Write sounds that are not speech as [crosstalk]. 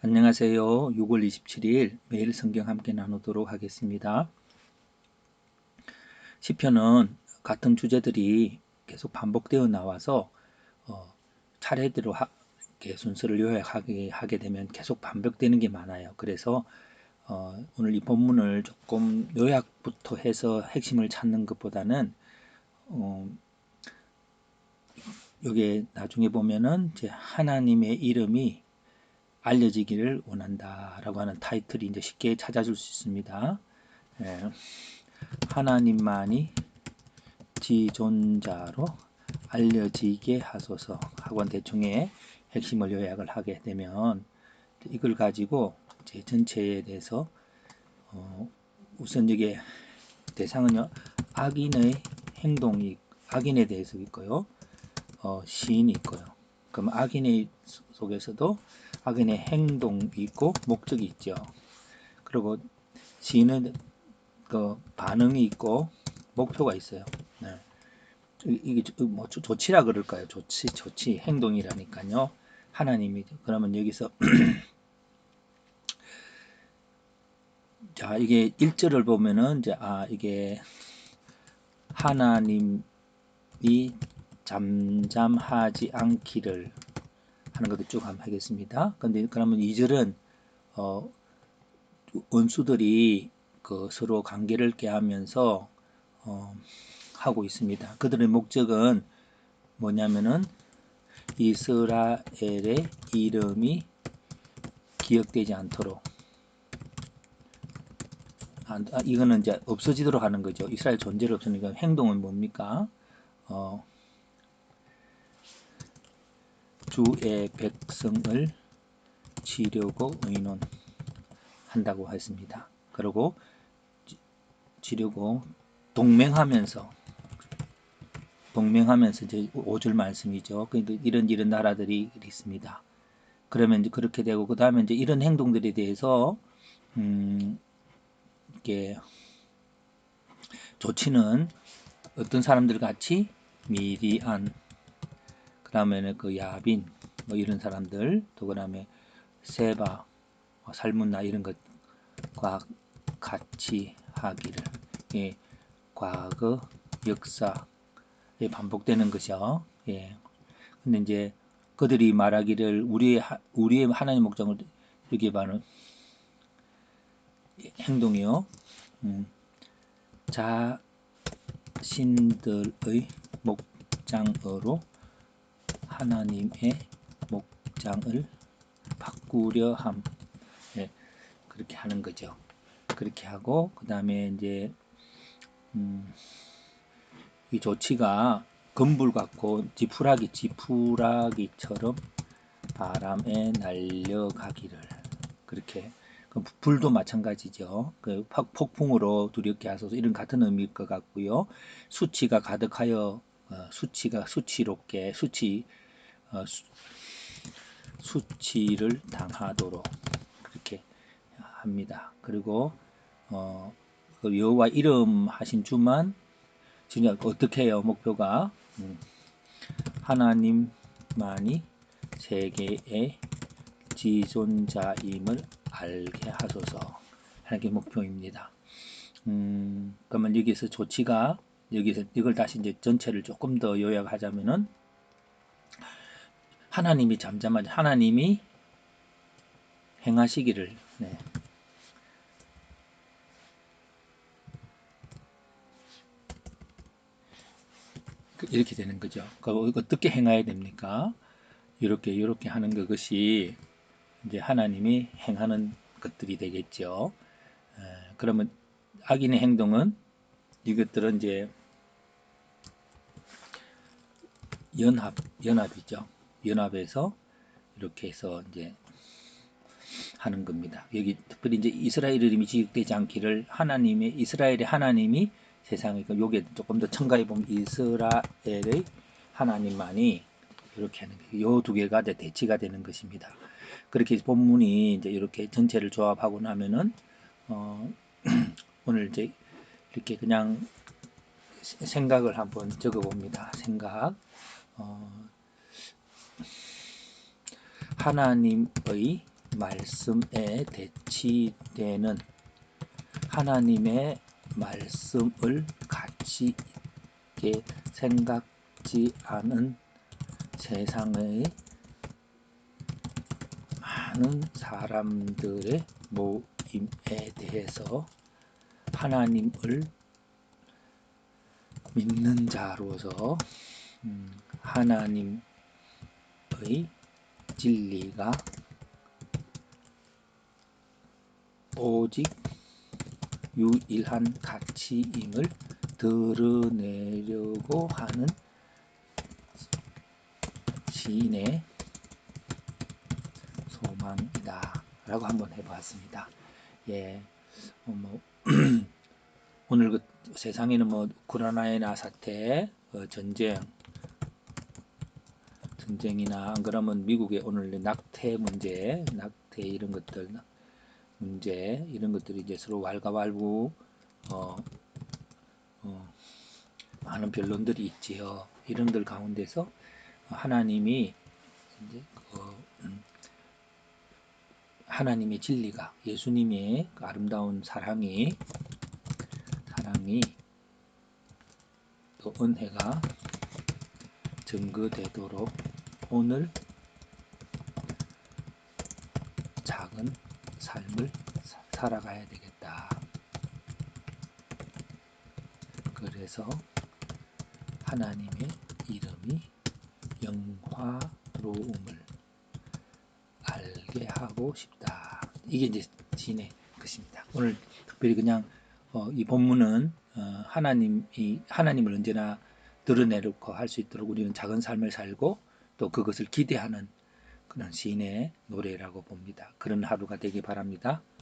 안녕하세요. 6월 27일 매일 성경 함께 나누도록 하겠습니다. 시편은 같은 주제들이 계속 반복되어 나와서 어, 차례대로 하, 이렇게 순서를 요약하게 하게 되면 계속 반복되는 게 많아요. 그래서 어, 오늘 이 본문을 조금 요약부터 해서 핵심을 찾는 것보다는 어, 여기 나중에 보면은 이제 하나님의 이름이 알려지기를 원한다 라고 하는 타이틀이 이제 쉽게 찾아줄 수 있습니다. 예, 하나님만이 지존자로 알려지게 하소서. 하고 대충의 핵심을 요약을 하게 되면 이걸 가지고 이제 전체에 대해서 어, 우선 이게 대상은요 악인의 행동이 악인에 대해서 있고요. 어, 시인이 있고요. 그럼 악인의 속에서도 악인의 행동이 있고 목적이 있죠. 그리고 시인은 그 반응이 있고 목표가 있어요. 네. 이게 뭐 조치라 그럴까요? 조치, 조치, 행동이라니까요. 하나님이 그러면 여기서 [clears throat] 자 이게 1절을 보면은 이제 아 이게 하나님이 잠잠하지 않기를 하는 것도 쭉 한번 하겠습니다. 근데 그러면 2절은 어, 원수들이 그 서로 관계를 깨하면서 어, 하고 있습니다. 그들의 목적은 뭐냐면은 이스라엘의 이름이 기억되지 않도록 아, 이거는 이제 없어지도록 하는 거죠. 이스라엘 존재를 없애니까 행동은 뭡니까? 어, 주의 백성을 치려고 의논한다고 했습니다. 그리고 치려고 동맹하면서 동맹하면서 이제 5절 말씀이죠. 이런 이런 나라들이 있습니다. 그러면 이제 그렇게 되고 그 다음에 이제 이런 행동들에 대해서 음 이게 조치는 어떤 사람들 같이 미디안 그 다음에는 그 야빈 뭐 이런 사람들 또 그 다음에 세바 뭐 살문나 이런 것과 같이 하기를 예, 과거 역사에 반복되는 것이요. 예. 근데 이제 그들이 말하기를 우리의 우리의 하나님 목적을 이렇게 바는 행동이요. 음, 자신들의 목장으로 하나님의 목장을 바꾸려 함. 네, 그렇게 하는 거죠. 그렇게 하고 그 다음에 이제 음, 이 조치가 건불 같고 지푸라기 지푸라기처럼 바람에 날려가기를 그렇게 그 불도 마찬가지죠. 그 폭풍으로 두렵게 하소서 이런 같은 의미일 것 같고요. 수치가 가득하여 어, 수치가 수치롭게 수치 어, 수, 치를 당하도록 그렇게 합니다. 그리고 어, 그 여호와 이름 하신 주만 진짜 어떻게 해요? 목표가 음, 하나님만이 세계의 지존자임을 알게 하소서 하는 게 목표입니다. 음, 그러면 여기서 조치가 여기서 이걸 다시 이제 전체를 조금 더 요약하자면은 하나님이 잠잠하지 하나님이 행하시기를 네. 그 이렇게 되는 거죠. 어떻게 행해야 됩니까? 이렇게 이렇게 하는 것이 이제 하나님이 행하는 것들이 되겠죠. 그러면 악인의 행동은 이것들은 이제 연합 연합이죠. 연합해서 이렇게 해서 이제 하는 겁니다. 여기 특별히 이제 이스라엘 이름이 지역되지 않기를 하나님의 이스라엘의 하나님이 세상에 그 요게 조금 더 첨가해 보면 이스라엘의 하나님만이 이렇게 하는 거예요. 두 개가 대치가 되는 것입니다. 그렇게 본문이 이제 이렇게 전체를 조합하고 나면은 어, [clears throat] 오늘 이제 이렇게 그냥 생각을 한번 적어 봅니다. 생각. 어, 하나님의 말씀에 대치되는 하나님의 말씀을 가치 있게 생각지 않은 세상의 많은 사람들의 모임에 대해서 하나님을 믿는 자로서 음, 하나님의 진리가 오직 유일한 가치임을 드러내려고 하는 시인의 소망이다 라고 한번 해보았습니다. 예, 어, 뭐 [clears throat] 오늘 그 세상에는 뭐 우크라이나 사태, 어, 전쟁, 전쟁이나 안 그러면 미국의 오늘 낙태 문제, 낙태 이런 것들 문제 이런 것들이 이제 서로 왈가왈부 어, 어, 많은 변론들이 있지요. 이런 들 가운데서 하나님이 이제 그, 음, 하나님의 진리가 예수님의 그 아름다운 사랑이 사랑이 또 은혜가 증거되도록 오늘 작은 삶을 사- 살아가야 되겠다. 그래서 하나님의 이름이 영화로움을 알게 하고 싶다. 이게 이제 진의 것입니다. 오늘 특별히 그냥 어, 이 본문은 어, 하나님이 하나님을 언제나 드러내놓고 할 수 있도록 우리는 작은 삶을 살고 또 그것을 기대하는 그런 시인의 노래라고 봅니다. 그런 하루가 되기 바랍니다.